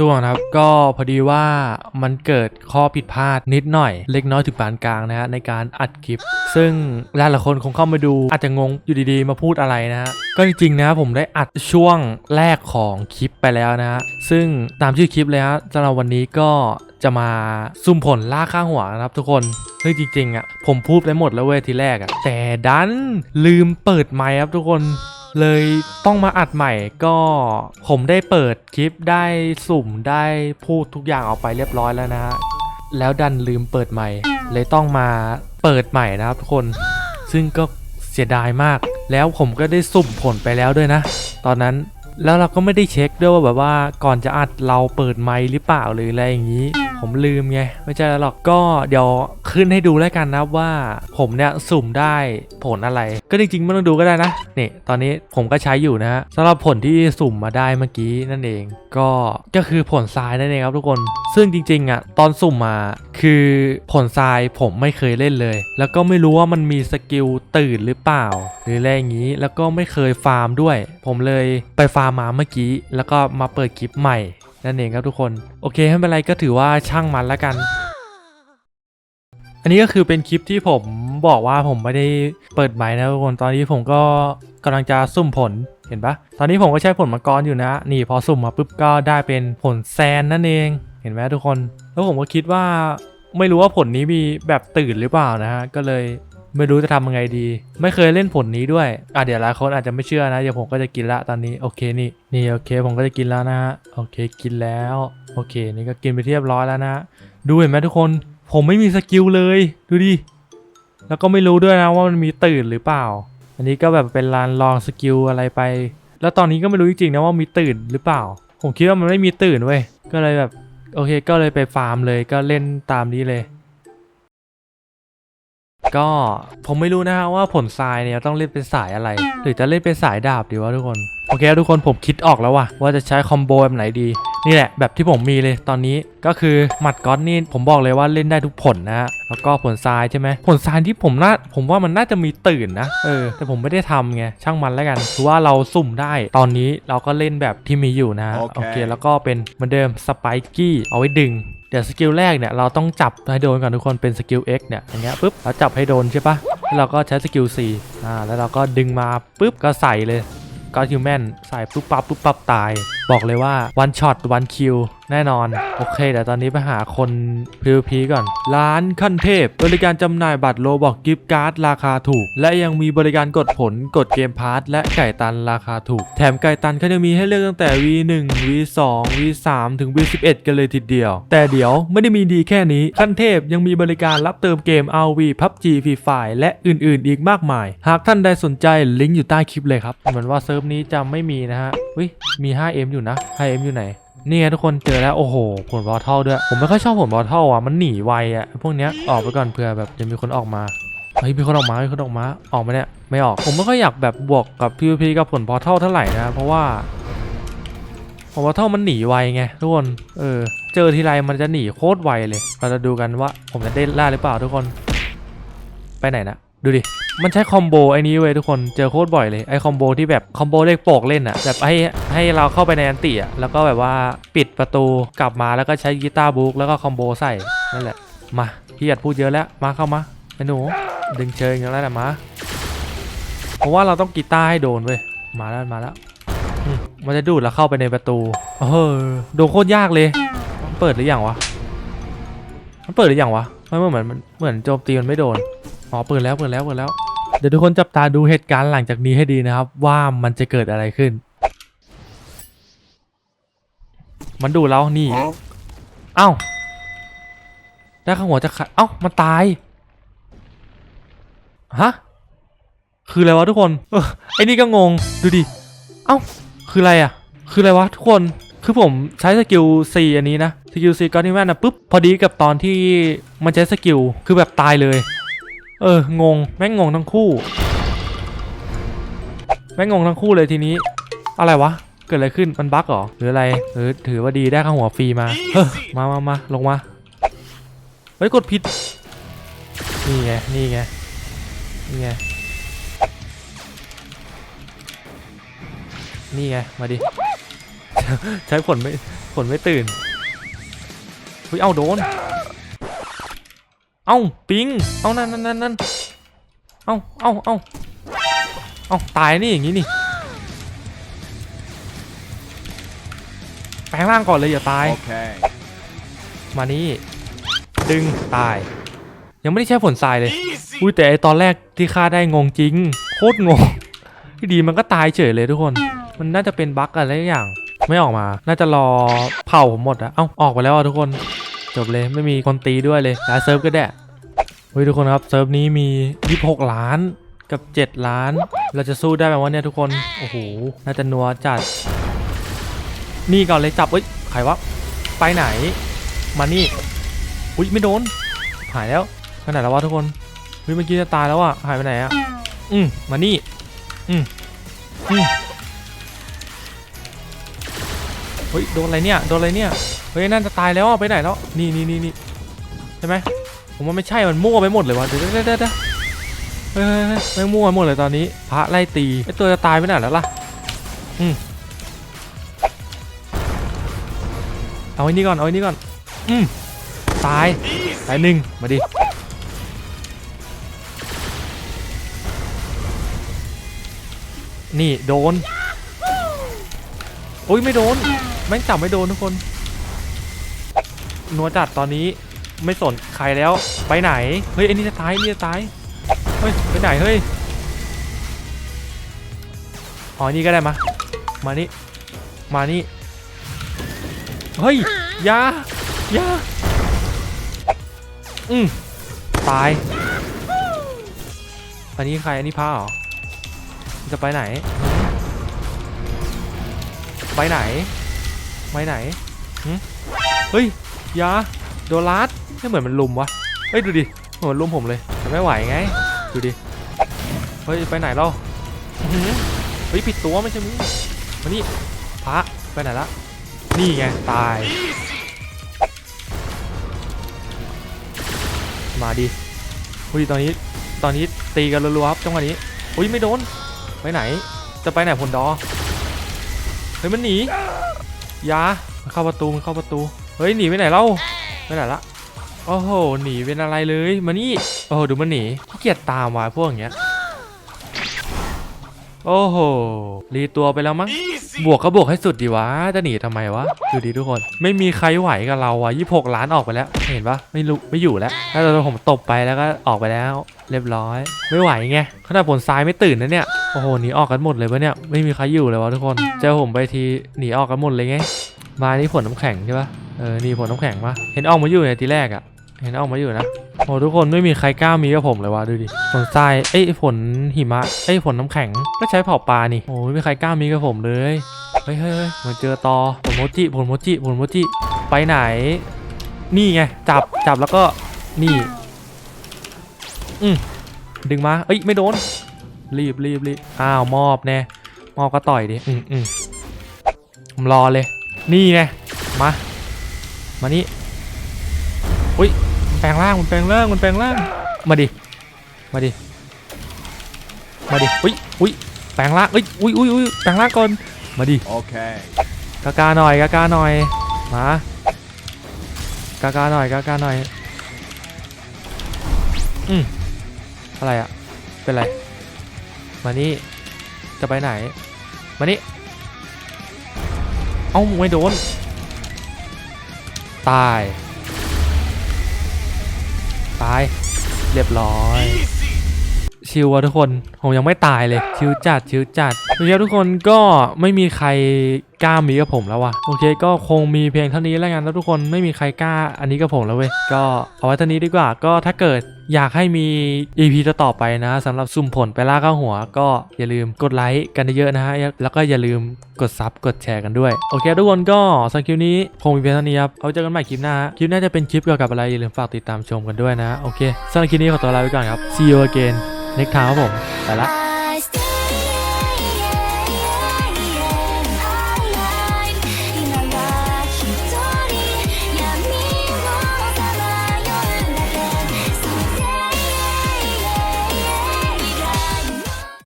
ทุกคนครับก็พอดีว่ามันเกิดข้อผิดพลาดนิดหน่อย เล็กน้อยถึงปานกลางนะฮะในการอัดคลิป ซึ่งหลายๆคนคงเข้ามาดูอาจจะงงอยู่ดีๆ มาพูดอะไรนะฮะก็จริงๆนะผมได้อัดช่วงแรกของคลิปไปแล้วนะฮะซึ่งตามชื่อคลิปเลยฮะสำหรับวันนี้ก็จะมาซุ่มผลล่าข้างหัวนะครับทุกคนเฮ้ยจริงๆอะผมพูดไปหมดแล้วเว้ยทีแรกอะแต่ดันลืมเปิดไมค์ครับทุกคน เลยต้องมาอัดใหม่ก็ผมได้เปิดคลิปได้สุ่มได้พูดทุกอย่างออกไปเรียบร้อยแล้วนะฮะแล้วดันลืมเปิดใหม่ เลยต้องมาเปิดใหม่นะครับทุกคน ซึ่งก็เสียดายมาก แล้วผมก็ได้สุ่มผลไปแล้วด้วยนะ ตอนนั้นแล้วเราก็ไม่ได้เช็คด้วยว่าแบบว่าก่อนจะอัดเราเปิดไมค์หรือเปล่าหรืออะไรอย่างนี้ ผมลืมไง ไม่ใช่แล้วหรอกก็เดี๋ยวขึ้นให้ดูแล้วกันนะว่าผมเนี่ยสุ่มได้ผลอะไร ก็จริงๆไม่ต้องดูก็ได้นะนี่ตอนนี้ผมก็ใช้อยู่นะฮะสำหรับผลที่สุ่มมาได้เมื่อกี้นั่นเอง ก็ก็คือผลทรายนั่นเองครับทุกคน ซึ่งจริงๆอะตอนสุ่มมาคือผลทรายผมไม่เคยเล่นเลย แล้วก็ไม่รู้ว่ามันมีสกิลตื่นหรือเปล่า หรืออะไรอย่างนี้แล้วก็ไม่เคยฟาร์มด้วย ผมเลยไปฟาร์มมาเมื่อกี้ แล้วก็มาเปิดคลิปใหม่ นั่นเองครับทุกคน โอเคไม่เป็นไรก็ถือว่าช่างมันแล้วกัน อันนี้ก็คือเป็นคลิปที่ผมบอกว่าผมไม่ได้เปิดไมค์นะทุกคนตอนนี้ผมก็กำลังจะสุ่มผลเห็นปะตอนนี้ผมก็ใช้ผลมังกรอยู่นะ นี่พอสุ่มมาปุ๊บก็ได้เป็นผลแซนนั่นเอง เห็นไหมทุกคน แล้วผมก็คิดว่าไม่รู้ว่าผลนี้มีแบบตื่นหรือเปล่านะฮะก็เลย ไม่รู้จะทำยังไงดี ไม่เคยเล่นผลนี้ด้วยอะเดี๋ยวหลายคนอาจจะไม่เชื่อนะ เดี๋ยวผมก็จะกินละตอนนี้ โอเคนี่ นี่โอเค ผมก็จะกินแล้วนะฮะ โอเคกินแล้ว โอเค นี่ก็กินไปเรียบร้อยแล้วนะดูเห็นไหมทุกคน ผมไม่มีสกิลเลย ดูดิ แล้วก็ไม่รู้ด้วยนะว่ามันมีตื่นหรือเปล่า อันนี้ก็แบบเป็นลานลองสกิลอะไรไป แล้วตอนนี้ก็ไม่รู้จริงๆนะว่ามีตื่นหรือเปล่า ผมคิดว่ามันไม่มีตื่นเว้ย ก็เลยแบบ โอเค ก็เลยไปฟาร์มเลย ก็เล่นตามนี้เลย ก็ผมไม่รู้นะฮะว่าผลทรายเนี่ยต้องเล่นเป็นสายอะไร หรือจะเล่นเป็นสายดาบดีวะทุกคน โอเคทุกคนผมคิดออกแล้วว่ะว่าจะใช้คอมโบแบบไหนดี นี่แหละแบบที่ผมมีเลยตอนนี้ก็คือหมัดก้อนนี่ผมบอกเลยว่าเล่นได้ทุกผลนะฮะแล้วก็ผลทรายใช่ไหมผลทรายที่ผมน่าผมว่ามันน่าจะมีตื่นนะเออแต่ผมไม่ได้ทำไงช่างมันแล้วกันคือว่าเราสุ่มได้ตอนนี้เราก็เล่นแบบที่มีอยู่นะฮะโอเคโอเค แล้วก็เป็นเหมือนเดิมสไปกี้เอาไว้ดึง เดี๋ยวสกิลแรกเนี่ยเราต้องจับให้โดนก่อนทุกคนเป็นสกิล X เนี่ยอย่างเงี้ยปุ๊บเราจับให้โดนใช่ปะแล้วเราก็ใช้สกิล C อ่าแล้วเราก็ดึงมาปุ๊บก็ใส่เลยก็ฮิวแมนใส่ปุ๊บปั๊บปุ๊บปั๊บตาย บอกเลยว่า one shot one kill แน่นอน โอเคเดี๋ยวตอนนี้ไปหาคน PVP ก่อน ร้านขั้นเทพ บริการจำหน่ายบัตรโลบอกกิฟต์การ์ดราคาถูก และยังมีบริการกดผลกดเกมพาร์ทและไก่ตันราคาถูก แถมไก่ตันเขายังมีให้เลือกตั้งแต่ V1 V2 V3 ถึง V11 กันเลยทีเดียว แต่เดี๋ยวไม่ได้มีดีแค่นี้ ขั้นเทพยังมีบริการรับเติมเกม RV PUBG Free Fire และอื่นๆ อีกมากมาย หากท่านใดสนใจลิงก์อยู่ใต้คลิปเลยครับเหมือนว่าเซิร์ฟนี้จะไม่มีนะฮะอุ้ยมี 5M อยู่นะ 5M อยู่ไหนนี่ไงทุกคนเจอแล้วโอ้โหผลบอทเทลด้วย ผมไม่ค่อยชอบผลบอทเทลอะมันหนีไวอะพวกเนี้ยออกไปก่อนเผื่อแบบจะมีคนออกมาเฮ้ยมีคนออกมามีคนออกมาออกมาเนี่ยไม่ออกผมไม่ค่อยอยากแบบบวกกับ PVP กับผลบอทเทลเท่าไหร่นะเพราะว่าผลบอทเทลมันหนีไวไงทุกคนเออเจอทีไรมันจะหนีโคตรไวเลย เราจะดูกันว่าผมจะได้ล่าหรือเปล่าทุกคน ไปไหนนะดูดิ มันใช้คอมโบไอ้นี้เว้ยทุกคนเจอโคตรบ่อยเลยไอ้คอมโบที่แบบคอมโบเลขโปกเล่นอะแบบให้ให้เราเข้าไปในอันติอะแล้วก็แบบว่าปิดประตูกลับมาแล้วก็ใช้กีตาร์บุ๊กแล้วก็คอมโบใส่นั่นแหละมาพี่อยากพูดเยอะแล้วมาเข้ามาไอ้หนูดึงเชิงอย่างนั้นแหละมาเพราะว่าเราต้องกีตาร์ให้โดนเว้ยมาแล้วมาแล้วมันจะดูดแล้วเข้าไปในประตูเออโดนโคตรยากเลยมันเปิดหรือยังวะมันเปิดหรือยังวะไม่เหมือนมันเหมือนโจมตีมันไม่โดน อ๋อเปิดแล้วเปิดแล้วเปิดแล้ว เดี๋ยวทุกคนจับตาดูเหตุการณ์หลังจากนี้ให้ดีนะครับ ว่ามันจะเกิดอะไรขึ้น มันดูแล้วนี่ เอ้าได้ข้างหัวจะขาดเอ้ามันตายฮะคืออะไรวะทุกคนเออไอ้นี่ก็งงดูดิเอ้าคืออะไรอะ คืออะไรวะทุกคนคือผมใช้สกิล C อันนี้นะ สกิล C ก็นี่แม่นะปุ๊บ พอดีกับตอนที่มันใช้สกิล คือแบบตายเลย เอองงแม่งงงทั้งคู่แม่งงงทั้งคู่เลยทีนี้ อะไรวะเกิดอะไรขึ้นมันบั๊กเหรอหรืออะไรหรือถือว่าดีได้ข้างหัวฟรีมาเฮ้ยมามามาลงมาเฮ้ยกดผิดนี่ไงนี่ไงนี่ไงนี่ไงมาดิใช้ผลไม่ผลไม่ตื่นเฮ้ยเอาโดน เอาปิง เอานั่นนั่นนั่นนั่นเอาเอาเอาเอาตายนี่อย่างนี้นี่ แปลงร่างก่อนเลยอย่าตาย Okay. มานี่ดึงตาย ยังไม่ได้ใช้ผลทรายเลย อุ้ยแต่ไอตอนแรกที่ฆ่าได้งงจริง โคตรงงที่ดีมันก็ตายเฉยเลยทุกคน มันน่าจะเป็นบั๊กอะไรอย่าง ไม่ออกมา น่าจะรอเผาผมหมดอะเอ้าออกไปแล้วอะทุกคนจบเลยไม่มีคนตีด้วยเลยย้ายเซิร์ฟก็ได้ เฮ้ยทุกคนครับเซิร์ฟนี้มี 26 ล้านกับ 7 ล้าน เราจะสู้ได้ไหมวะเนี่ยทุกคน โอ้โห น่าจะนัวจัด นี่ก่อนเลยจับเอ้ยใครวะ ไปไหน มานี่ อุ้ยไม่โดน หายแล้วขนาดแล้ววะทุกคนเฮ้ยเมื่อกี้จะตายแล้วอะหายไปไหนอะอืมมานี่ อืมอืมเฮ้ยโดนอะไรเนี่ย โดนอะไรเนี่ย เฮ้ยนั่นจะตายแล้วอะไปไหนแล้ว นี่นี่นี่นี่ใช่ไหม ผมว่าไม่ใช่มันมั่วไปหมดเลยวะเดี๋ยวเดี๋ยวเดี๋ยวเดี๋ยวเฮ้ยเฮ้ยเฮ้ยแม่มั่วไปหมดเลยตอนนี้ พระไล่ตีไอตัวจะตายไปไหนแล้วล่ะอืมเอาไอ้นี่ก่อนเอาไอ้นี่ก่อนอืมตายตายหนึ่งมาดินี่โดนโอ้ยไม่โดนแม่งจับไม่โดนทุกคนนัวจัดตอนนี้ ไม่สนใครแล้ว ไปไหน เฮ้ยไอ้นี่จะตายไอ้นี่จะตาย เฮ้ย ไปไหน เฮ้ย อ๋อ นี่ก็ได้มา มานี่ มานี่ เฮ้ยยายาอืมตาย อันนี้ใคร อันนี้พ้าเหรอ จะไปไหน ไปไหน ไปไหน เฮ้ย ยา โดนลัด ไม่เหมือนมันลุมวะ เฮ้ยดูดิ เหมือนลุมผมเลยแต่ไม่ไหวไง ดูดิ เฮ้ยไปไหนเราอื้อหือเฮ้ยผิดตัวไม่ใช่มึงมานี่พระไปไหนละ นี่ไงตาย มาดิอุ้ยตอนนี้ตอนนี้ตีกันรัวๆครับจังหวะนี้อุ้ยไม่โดน ไปไหน จะไปไหนผลดอ เฮ้ยมันหนียามันเข้าประตูมันเข้าประตู เฮ้ยหนีไปไหนเล่าไปไหนละ โอ้โหหนีเป็นอะไรเลยมานี่โอ้โหดูมันหนีขี้เกียจตามว่ะพวกอย่างเงี้ยโอ้โหรีตัวไปแล้วมั้ง บวกก็บวกให้สุดดีวะ จะหนีทำไมวะดูดิทุกคน ไม่มีใครไหวกับเราอะ26ล้านออกไปแล้ว เห็นปะไม่รู้ไม่อยู่แล้วถ้าเราผมตบไปแล้วก็ออกไปแล้ว เรียบร้อย ไม่ไหวไงขนาดผลซ้ายไม่ตื่นนะเนี่ย โอ้โห หนีออกกันหมดเลยปะเนี่ย ไม่มีใครอยู่เลยวะทุกคน เจอผมไปทีหนีออกกันหมดเลยไง มานี่ผลน้ำแข็งใช่ปะเออ นี่ผลน้ำแข็งปะเห็นออกมาอยู่ในทีแรกอะ เห็นออกมาอยู่นะ โอ้ทุกคนไม่มีใครกล้ามีกับผมเลยว่ะดูดิฝนทรายเอ้ยฝนหิมะเอ้ยฝนน้ำแข็งก็ใช้เผาปลานี่โอ้ไม่มีใครกล้ามีกับผมเลยเฮ้ยเฮ้ยเหมือนเจอตอผลโมจิผลโมจิผลโมจิไปไหน นี่ไงจับจับแล้วก็นี่อืมดึงมาเอ้ยไม่โดน รีบรีบรีบอ้าวมอบแน่มอบก็ต่อยดิอืมอืมผมรอเลย นี่ไงมามานี่อุ้ย แปลงร่างมันแปลงร่างมันแปลงร่าง มาดิ มาดิ มาดิ อุ้ยอุ้ยแปลงร่างเอ้ยอุ้ยอุ้ยอุ้ยแปลงร่างก่อน มาดิ Okay. กากาหน่อยกากาหน่อย มากากาหน่อยกากาหน่อย อืมอะไรอะเป็นไร มานี่ จะไปไหน มานี่ เอ้าไม่โดน ตาย ตายเรียบร้อย ชิวอะทุกคน ผมยังไม่ตายเลย ชิวจัด ชิวจัดโอเคทุกคนก็ไม่มีใครกล้ามีกับผมแล้ววะโอเค ก็คงมีเพียงเท่านี้แล้วกันนะทุกคน ไม่มีใครกล้าอันนี้กับผมแล้วเว้ย ก็เอาไว้เท่านี้ดีกว่า ก็ถ้าเกิดอยากให้มี EP ต่อไปนะสำหรับสุ่มผลไปล่าข้าหัว ก็อย่าลืมกดไลค์กันเยอะๆนะฮะ แล้วก็อย่าลืมกดซับกดแชร์กันด้วย โอเค ทุกคนก็สำหรับคลิปนี้คงมีเพียงเท่านี้ครับเอาเจอกันใหม่คลิปหน้า คลิปหน้าจะเป็นคลิปเกี่ยวกับอะไรอย่าลืมฝากติดตามชมกันด้วยนะ โอเคสำหรับคลิปนี้ขอตัวลาไปก่อนครับ see you again เน็กเท้าผม ไปละ